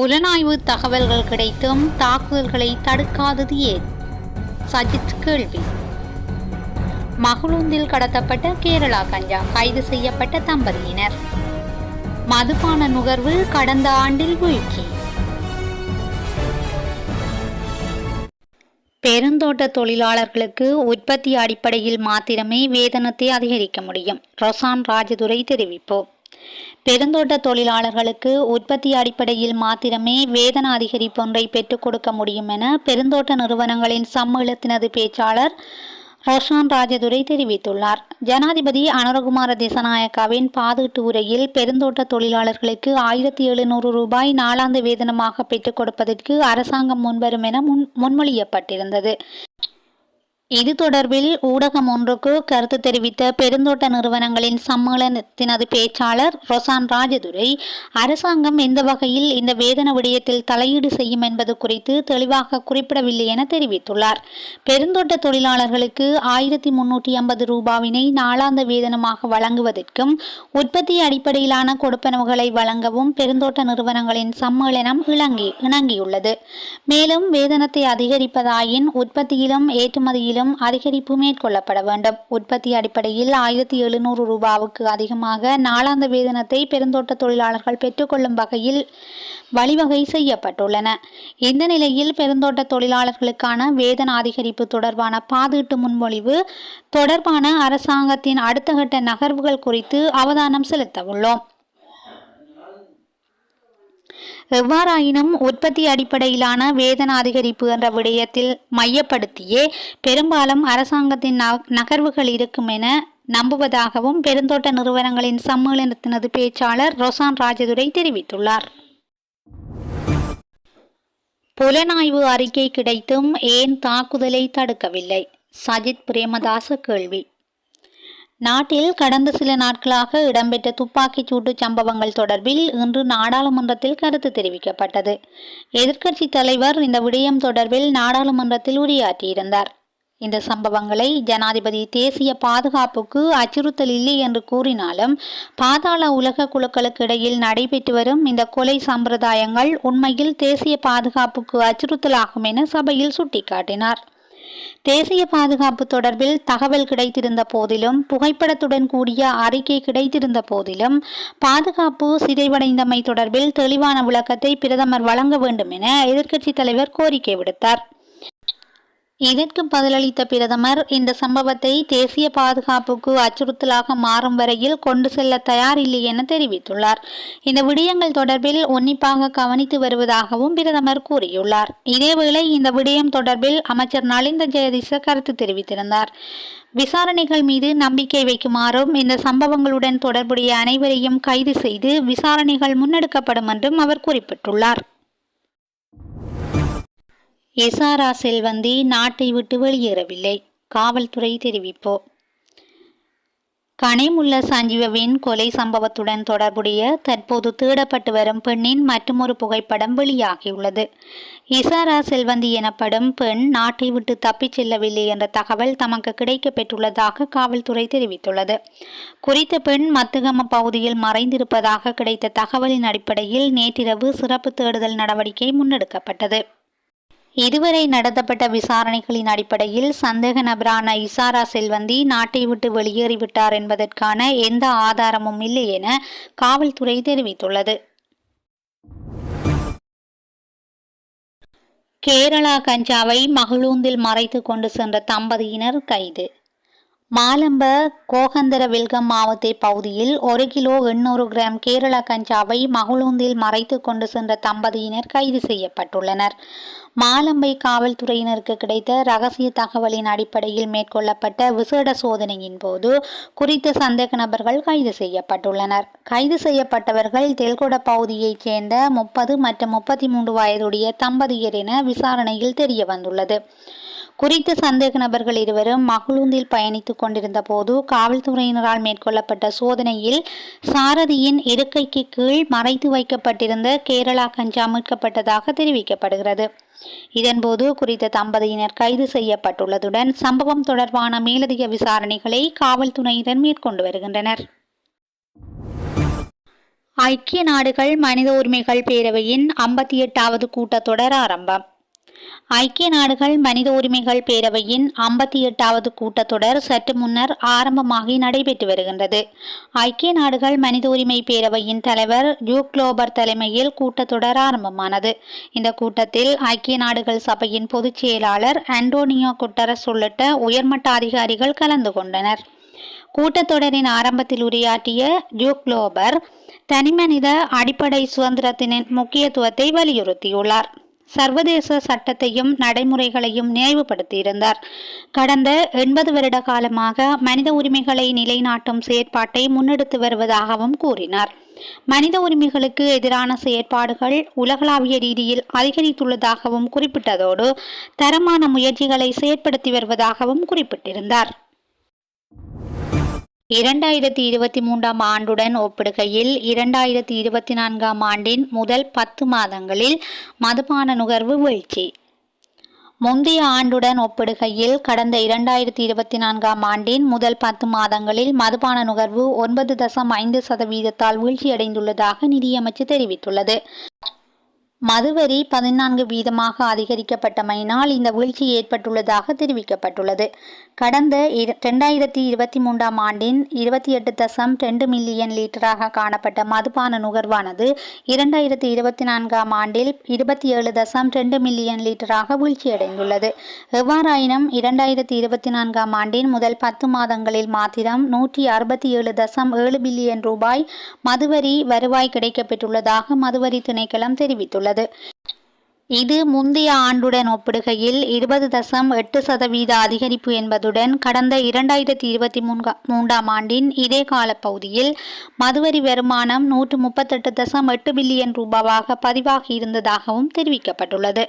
புலனாய்வு தகவல்கள் கிடைத்தும் தாக்குதல்களை தடுக்காதது ஏன்? சஜித் கேள்வி. மகளுந்தில் கடத்தப்பட்ட கேரளா கஞ்சா கைது செய்யப்பட்ட தம்பதியினர். மதுபான நுகர்வு கடந்த ஆண்டில் வீழ்ச்சி. பெருந்தோட்ட தொழிலாளர்களுக்கு உற்பத்தி அடிப்படையில் மாத்திரமே வேதனத்தை அதிகரிக்க முடியும். ரொசான் ராஜதுரை தெரிவிப்போம் பெருந்தோட்ட தொழிலாளர்களுக்கு உற்பத்தி அடிப்படையில் மாத்திரமே வேதன அதிகரிப்பொன்றை பெற்றுக் கொடுக்க முடியும் என பெருந்தோட்ட நிறுவனங்களின் சம்மேளத்தினது பேச்சாளர் ரோஷான் ராஜதுரை தெரிவித்துள்ளார். ஜனாதிபதி அனுரகுமார திசநாயக்காவின் பாதீட்டு உரையில் பெருந்தோட்ட தொழிலாளர்களுக்கு ஆயிரத்தி எழுநூறு ரூபாய் நாளாந்து வேதனமாக பெற்றுக் கொடுப்பதற்கு அரசாங்கம் முன்வரும் என முன் முன்மொழியப்பட்டிருந்தது. இது தொடர்பில் ஊடகம் ஒன்றுக்கு கருத்து தெரிவித்த பெருந்தோட்ட நிறுவனங்களின் சம்மேளனத்தினது பேச்சாளர் ரொசான் ராஜதுரை அரசாங்கம் எந்த வகையில் இந்த வேதன விடயத்தில் தலையீடு செய்யும் என்பது குறித்து தெளிவாக குறிப்பிடவில்லை என தெரிவித்துள்ளார். பெருந்தோட்ட தொழிலாளர்களுக்கு ஆயிரத்தி முன்னூற்றி ஐம்பது ரூபாவினை நாளாந்த வேதனமாக வழங்குவதற்கும் உற்பத்தி அடிப்படையிலான கொடுப்பனவுகளை வழங்கவும் பெருந்தோட்ட நிறுவனங்களின் சம்மேளனம் இணங்கி இணங்கியுள்ளது. மேலும் வேதனத்தை அதிகரிப்பதாயின் உற்பத்தியிலும் ஏற்றுமதியிலும் விலையிலும் அதிகரிப்பு மேற்கொள்ளப்பட வேண்டும். உற்பத்தி அடிப்படையில் ஆயிரத்தி எழுநூறு ரூபாவுக்கு அதிகமாக நாளாந்த வேதனத்தை பெருந்தோட்ட தொழிலாளர்கள் பெற்றுக்கொள்ளும் வகையில் வழிவகை செய்யப்பட்டுள்ளன. இந்த நிலையில் பெருந்தோட்ட தொழிலாளர்களுக்கான வேதன அதிகரிப்பு தொடர்பான பாதீட்டு முன்மொழிவு தொடர்பான அரசாங்கத்தின் அடுத்த கட்ட நகர்வுகள் குறித்து அவதானம் செலுத்த எவ்வாறாயினும் உற்பத்தி அடிப்படையிலான வேதன அதிகரிப்பு என்ற விடயத்தில் மையப்படுத்தியே பெரும்பாலும் அரசாங்கத்தின் நகர்வுகள் இருக்கும் என நம்புவதாகவும் பெருந்தோட்ட நிறுவனங்களின் சம்மேளனத்தினது பேச்சாளர் ரொசான் ராஜதுரை தெரிவித்துள்ளார். புலனாய்வு அறிக்கை கிடைத்தும் ஏன் தாக்குதலை தடுக்கவில்லை? சஜித் பிரேமதாச கேள்வி. நாட்டில் கடந்த சில நாட்களாக இடம்பெற்ற துப்பாக்கிச் சூட்டு சம்பவங்கள் தொடர்பில் இன்று நாடாளுமன்றத்தில் கருத்து தெரிவிக்கப்பட்டது. எதிர்க்கட்சி தலைவர் இந்த விடயம் தொடர்பில் நாடாளுமன்றத்தில் உரையாற்றியிருந்தார். இந்த சம்பவங்களை ஜனாதிபதி தேசிய பாதுகாப்புக்கு அச்சுறுத்தல் இல்லை என்று கூறினாலும் பாதாள உலக குழுக்களுக்கு இடையில் நடைபெற்று வரும் இந்த கொலை சம்பிரதாயங்கள் உண்மையில் தேசிய பாதுகாப்புக்கு அச்சுறுத்தலாகும் என சபையில் சுட்டிக்காட்டினார். தேசிய பாதுகாப்பு தொடர்பில் தகவல் கிடைத்திருந்த போதிலும் புகைப்படத்துடன் கூடிய அறிக்கை கிடைத்திருந்த போதிலும் பாதுகாப்பு சிதைவடைந்தமை தொடர்பில் தெளிவான விளக்கத்தை பிரதமர் வழங்க வேண்டும் என எதிர்க்கட்சித் தலைவர் கோரிக்கை விடுத்தார். இதற்கு பதிலளித்த பிரதமர் இந்த சம்பவத்தை தேசிய பாதுகாப்புக்கு அச்சுறுத்தலாக மாறும் வரையில் கொண்டு செல்ல தயாரில்லை என தெரிவித்துள்ளார். இந்த விடயங்கள் தொடர்பில் உன்னிப்பாக கவனித்து வருவதாகவும் பிரதமர் கூறியுள்ளார். இதேவேளை இந்த விடயம் தொடர்பில் அமைச்சர் நலிந்த ஜெயதிச கருத்து தெரிவித்திருந்தார். விசாரணைகள் மீது நம்பிக்கை வைக்குமாறும் இந்த சம்பவங்களுடன் தொடர்புடைய அனைவரையும் கைது செய்து விசாரணைகள் முன்னெடுக்கப்படும் என்றும் அவர் குறிப்பிட்டுள்ளார். இசாரா செல்வந்தி நாட்டை விட்டு வெளியேறவில்லை. காவல்துறை தெரிவிப்போ. கனிமுள்ள சஞ்சீவவின் கொலை சம்பவத்துடன் தொடர்புடைய தற்போது தேடப்பட்டு வரும் பெண்ணின் மற்றொரு புகைப்படம் வெளியாகியுள்ளது. இசாரா செல்வந்தி எனப்படும் பெண் நாட்டை விட்டு தப்பிச் செல்லவில்லை என்ற தகவல் தமக்கு கிடைக்கப்பெற்றுள்ளதாக காவல்துறை தெரிவித்துள்ளது. குறித்த பெண் மத்துகம பகுதியில் மறைந்திருப்பதாக கிடைத்த தகவலின் அடிப்படையில் நேற்றிரவு சிறப்பு தேடுதல் நடவடிக்கை முன்னெடுக்கப்பட்டது. இதுவரை நடத்தப்பட்ட விசாரணைகளின் அடிப்படையில் சந்தேக நபரான இசாரா செல்வந்தி நாட்டை விட்டு வெளியேறிவிட்டார் என்பதற்கான எந்த ஆதாரமும் இல்லை என காவல்துறை தெரிவித்துள்ளது. கேரளா கஞ்சாவை மகளூந்தில் மறைத்து கொண்டு சென்ற தம்பதியினர் கைது. மாலம்ப கோகந்தர வில்கம் மாவத்தை பகுதியில் ஒரு கிலோ எண்ணூறு கிராம் கேரள கஞ்சாவை மகளூந்தில் மறைத்து கொண்டு சென்ற தம்பதியினர் கைது செய்யப்பட்டுள்ளனர். மாலம்பை காவல்துறையினருக்கு கிடைத்த ரகசிய தகவலின் அடிப்படையில் மேற்கொள்ளப்பட்ட விசேட சோதனையின் போது குறித்த சந்தேக நபர்கள் கைது செய்யப்பட்டுள்ளனர். கைது செய்யப்பட்டவர்கள் தெல்கொட பகுதியைச் சேர்ந்த முப்பது மற்றும் முப்பத்தி மூன்று வயதுடைய தம்பதியர் என விசாரணையில் தெரிய வந்துள்ளது குறித்த சந்தேக நபர்கள் இருவரும் மகளூந்தில் பயணித்துக் கொண்டிருந்த போது காவல்துறையினரால் மேற்கொள்ளப்பட்ட சோதனையில் சாரதியின் இருக்கைக்கு கீழ் மறைத்து வைக்கப்பட்டிருந்த கேரளா கஞ்சா மீட்கப்பட்டதாக தெரிவிக்கப்படுகிறது. இதன்போது குறித்த தம்பதியினர் கைது செய்யப்பட்டுள்ளதுடன் சம்பவம் தொடர்பான மேலதிக விசாரணைகளை காவல்துறையினர் மேற்கொண்டு வருகின்றனர். ஐக்கிய நாடுகள் மனித உரிமைகள் பேரவையின் ஐம்பத்தி எட்டாவது கூட்டத்தொடர் ஆரம்பம். ஐக்கிய நாடுகள் மனித உரிமைகள் பேரவையின் ஐம்பத்தி எட்டாவது கூட்டத்தொடர் சற்று முன்னர் ஆரம்பமாகி நடைபெற்று வருகின்றது. ஐக்கிய நாடுகள் மனித உரிமை பேரவையின் தலைவர் ஜூக்லோபர் தலைமையில் கூட்டத்தொடர் ஆரம்பமானது. இந்த கூட்டத்தில் ஐக்கிய நாடுகள் சபையின் பொதுச் செயலாளர் அண்டோனியோ குட்டரஸ் உள்ளிட்ட உயர்மட்ட அதிகாரிகள் கலந்து கொண்டனர். கூட்டத்தொடரின் ஆரம்பத்தில் உரையாற்றிய ஜூக்லோபர் தனிமனித அடிப்படை சுதந்திரத்தின் முக்கியத்துவத்தை வலியுறுத்தியுள்ளார். சர்வதேச சட்டத்தையும் நடைமுறைகளையும் நினைவுபடுத்தியிருந்தார். கடந்த எண்பது வருட காலமாக மனித உரிமைகளை நிலைநாட்டும் செயற்பாட்டை முன்னெடுத்து வருவதாகவும் கூறினார். மனித உரிமைகளுக்கு எதிரான செயற்பாடுகள் உலகளாவிய ரீதியில் அதிகரித்துள்ளதாகவும் குறிப்பிட்டதோடு தரமான முயற்சிகளை செயற்படுத்தி வருவதாகவும் குறிப்பிட்டிருந்தார். இரண்டாயிரத்தி இருபத்தி மூன்றாம் ஆண்டுடன் ஒப்பிடுகையில் இரண்டாயிரத்தி இருபத்தி நான்காம் ஆண்டின் முதல் பத்து மாதங்களில் மதுபான நுகர்வு வீழ்ச்சி. முந்தைய ஆண்டுடன் ஒப்பிடுகையில் கடந்த இரண்டாயிரத்தி இருபத்தி நான்காம் ஆண்டின் முதல் பத்து மாதங்களில் மதுபான நுகர்வு ஒன்பது தசம் ஐந்து சதவீதத்தால் வீழ்ச்சியடைந்துள்ளதாக நிதியமைச்சு தெரிவித்துள்ளது. மதுவரி பதினான்கு வீதமாக அதிகரிக்கப்பட்டமையினால் இந்த வீழ்ச்சி ஏற்பட்டுள்ளதாக தெரிவிக்கப்பட்டுள்ளது. கடந்த இரண்டாயிரத்தி இருபத்தி மூன்றாம் ஆண்டின் இருபத்தி எட்டு தசம் ரெண்டு மில்லியன் லிட்டராக காணப்பட்ட மதுபான நுகர்வானது இரண்டாயிரத்தி இருபத்தி நான்காம் ஆண்டில் இருபத்தி ஏழு தசம் ரெண்டு மில்லியன் லிட்டராக வீழ்ச்சியடைந்துள்ளது. எவ்வாறாயினும் இரண்டாயிரத்தி இருபத்தி நான்காம் ஆண்டின் முதல் பத்து மாதங்களில் மாத்திரம் நூற்றி அறுபத்தி ஏழு தசம் ஏழு பில்லியன் ரூபாய் மதுவரி வருவாய் கிடைக்கப்பெற்றுள்ளதாக மதுவரி திணைக்களம் தெரிவித்துள்ளது. இது முந்தைய ஆண்டுடன் ஒப்பிடுகையில் இருபது தசம் எட்டு சதவீத அதிகரிப்பு என்பதுடன் கடந்த இரண்டாயிரத்தி இருபத்தி மூன்கா மூன்றாம் ஆண்டின் இதே காலப்பகுதியில் மதுவரி வருமானம் நூற்று முப்பத்தெட்டு தசம் எட்டு பில்லியன் ரூபாவாக பதிவாகி இருந்ததாகவும் தெரிவிக்கப்பட்டுள்ளது.